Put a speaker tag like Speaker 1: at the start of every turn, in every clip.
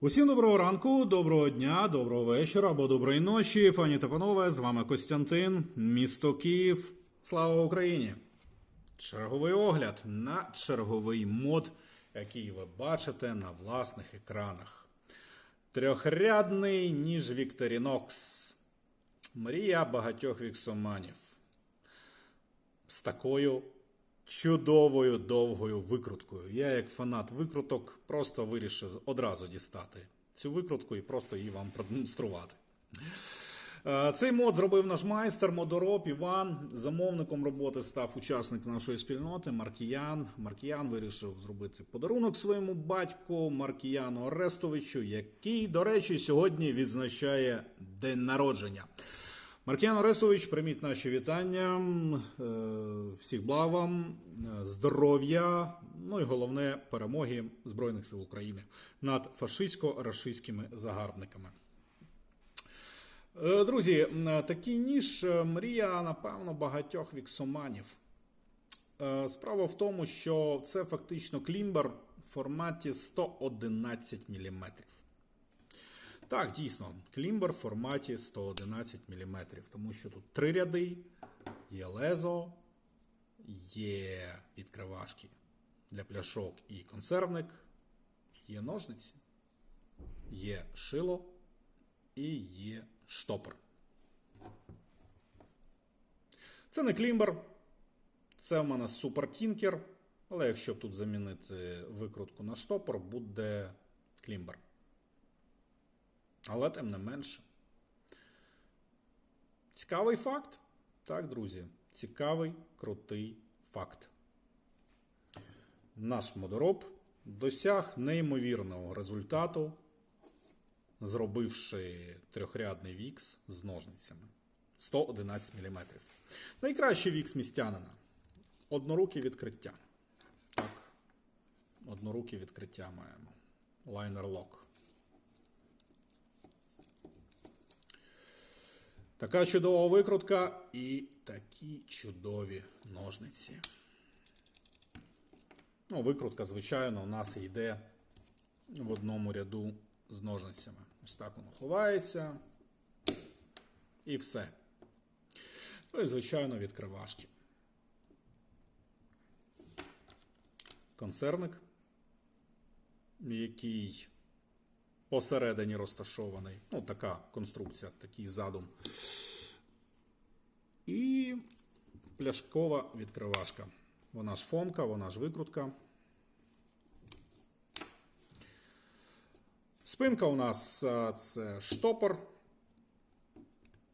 Speaker 1: Усім доброго ранку, доброго дня, доброго вечора або доброї ночі, пані та панове. З вами Костянтин, місто Київ. Слава Україні! Черговий огляд на черговий мод, який ви бачите на власних екранах. Трьохрядний ніж Вікторінокс. Мрія багатьох віксоманів. З такою чудовою довгою викруткою. Я, як фанат викруток, просто вирішив одразу дістати цю викрутку і просто її вам продемонструвати. Е, Цей мод зробив наш майстер, модороб Іван. Замовником роботи став учасник нашої спільноти Маркіян. Маркіян вирішив зробити подарунок своєму батьку Маркіяну Орестовичу, який, до речі, сьогодні відзначає день народження. Маркіян Орестович, прийміть наші вітання. Е, Всіх благ вам, е, здоров'я, ну і головне перемоги Збройних сил України над фашистсько-рашистськими загарбниками. Е, Друзі, такий ніж мрія, напевно, багатьох віксоманів. Справа в тому, що це фактично клімбер в форматі 111 мм. Так, дійсно, клімбер в форматі 111 мм, тому що тут три ряди, є лезо, є відкривашки для пляшок і консервник, є ножниці, є шило і є штопор. Це не клімбер, це в мене супертінкер, але якщо тут замінити викрутку на штопор, буде клімбер. Але тим не менше. Цікавий факт. Так, друзі, цікавий, крутий факт. Наш модороб досяг неймовірного результату, зробивши трьохрядний вікс з ножницями 111 мм. Найкращий вікс містянина. Однорукі відкриття. Так, однорукі відкриття маємо. Лайнер лок. Така чудова викрутка і такі чудові ножниці. Ну, викрутка, звичайно, у нас йде в одному ряду з ножницями. Ось так воно ховається. І все. Ну і, звичайно, відкривашки. Консервник, який посередині розташований. Ну, така конструкція, такий задум. І пляшкова відкривашка. Вона ж фомка, вона ж викрутка. Спинка у нас це штопор.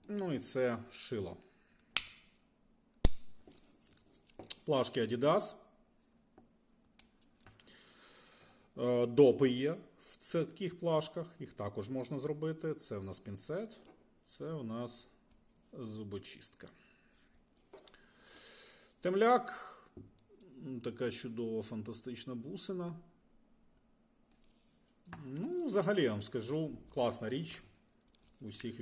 Speaker 1: Ну і це шило. Плашки Adidas. Е, Допи є в таких плашках. Їх також можна зробити. Це у нас пінцет, це у нас зубочистка. Темляк. Така чудова фантастична бусина. Ну, взагалі, я вам скажу, класна річ у всіх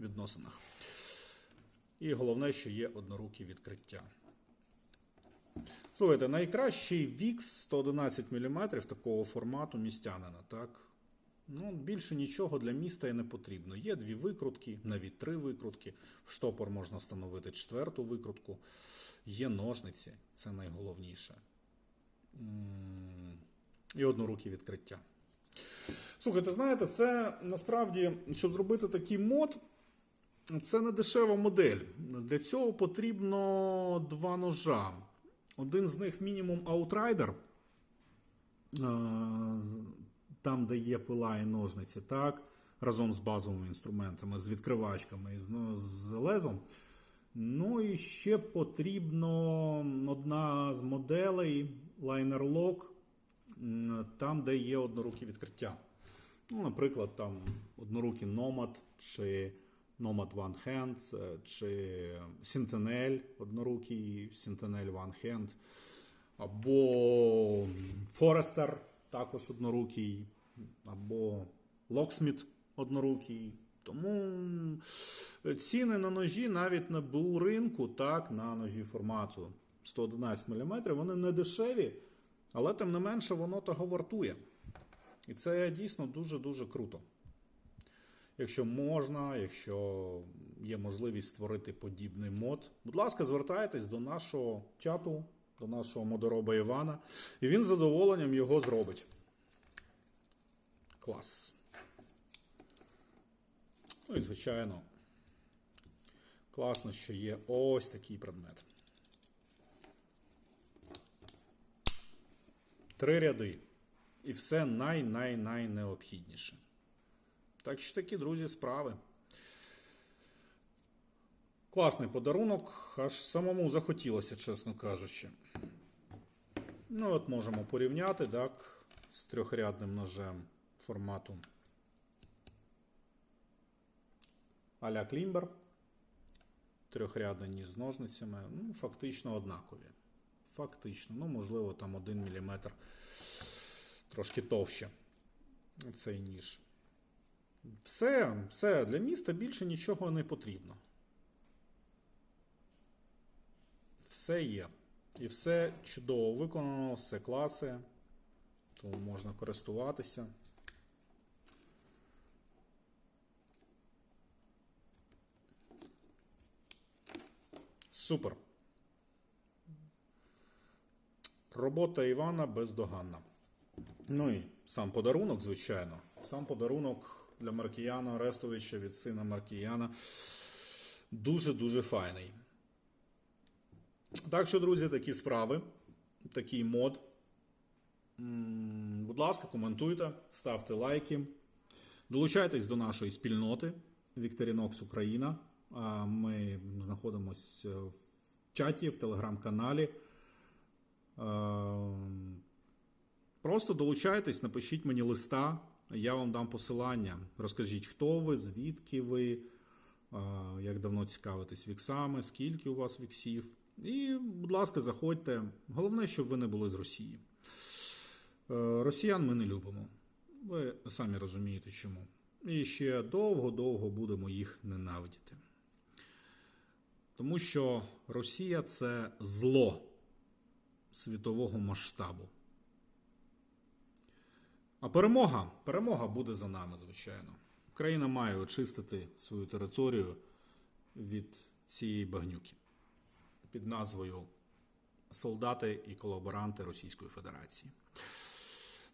Speaker 1: відносинах. І головне, що є однорукі відкриття. Слухайте, найкращий VIX 111 мм такого формату містянина, так? Ну, більше нічого для міста і не потрібно. Є дві викрутки, навіть три викрутки. В штопор можна встановити четверту викрутку. Є ножниці, це найголовніше. І однорукі відкриття. Слухайте, знаєте, це насправді, щоб зробити такий мод, це не дешева модель. Для цього потрібно два ножа. Один з них мінімум Outrider, там, де є пила і ножниці, так, разом з базовими інструментами, з відкривачками і з, ну, лезом. Ну і ще потрібно одна з моделей Liner Lock, там, де є однорукі відкриття. Ну, наприклад, там однорукі Nomad чи Nomad One Hand, е, чи Sentinel однорукий Sentinel One Hand, або Forester також однорукий, або Locksmith однорукий. Тому ціни на ножі навіть на БУ ринку, так, на ножі формату 111 мм, вони не дешеві, але тим не менше воно того вартує. І це дійсно дуже-дуже круто. Якщо можна, якщо є можливість створити подібний мод, будь ласка, звертайтесь до нашого чату, до нашого модороба Івана, і він з задоволенням його зробить. Клас. Ну і, звичайно, класно, що є ось такий предмет. Три ряди. І все най-най-най необхідніше. Так що такі, друзі, справи. Класний подарунок, аж самому захотілося, чесно кажучи. Ну, от можемо порівняти, так, з трьохрядним ножем формату а-ля Клімбер. Трьохрядний ніж з ножницями. Ну, фактично однакові. Фактично, ну, можливо, там 1 мм трошки товще. Цей ніж. Все, все, для міста більше нічого не потрібно. Все є. І все чудово виконано, все класе. Тому можна користуватися. Супер. Робота Івана бездоганна. Ну і сам подарунок, звичайно. Сам подарунок для Маркіяна Арестовича від сина Маркіяна дуже-дуже файний. Так що, друзі, такі справи, такий мод. Будь ласка, коментуйте, ставте лайки. Долучайтесь до нашої спільноти Вікторінокс Україна. Ми знаходимося в чаті, в телеграм-каналі. Е, Просто долучайтесь, напишіть мені листа, я вам дам посилання. Розкажіть, хто ви, звідки ви, як давно цікавитесь віксами, скільки у вас віксів. І, будь ласка, заходьте. Головне, щоб ви не були з Росії. Е, Росіян ми не любимо. Ви самі розумієте чому. І ще довго-довго будемо їх ненавидіти. Тому що Росія це зло світового масштабу. А перемога, перемога буде за нами, звичайно. Україна має очистити свою територію від цієї багнюки під назвою Солдати і колаборанти Російської Федерації.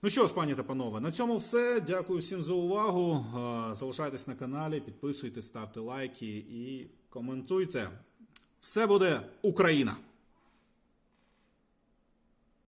Speaker 1: Ну що ж, пані та панове, на цьому все. Дякую всім за увагу. Залишайтесь на каналі, підписуйтесь, ставте лайки і коментуйте. Все буде Україна!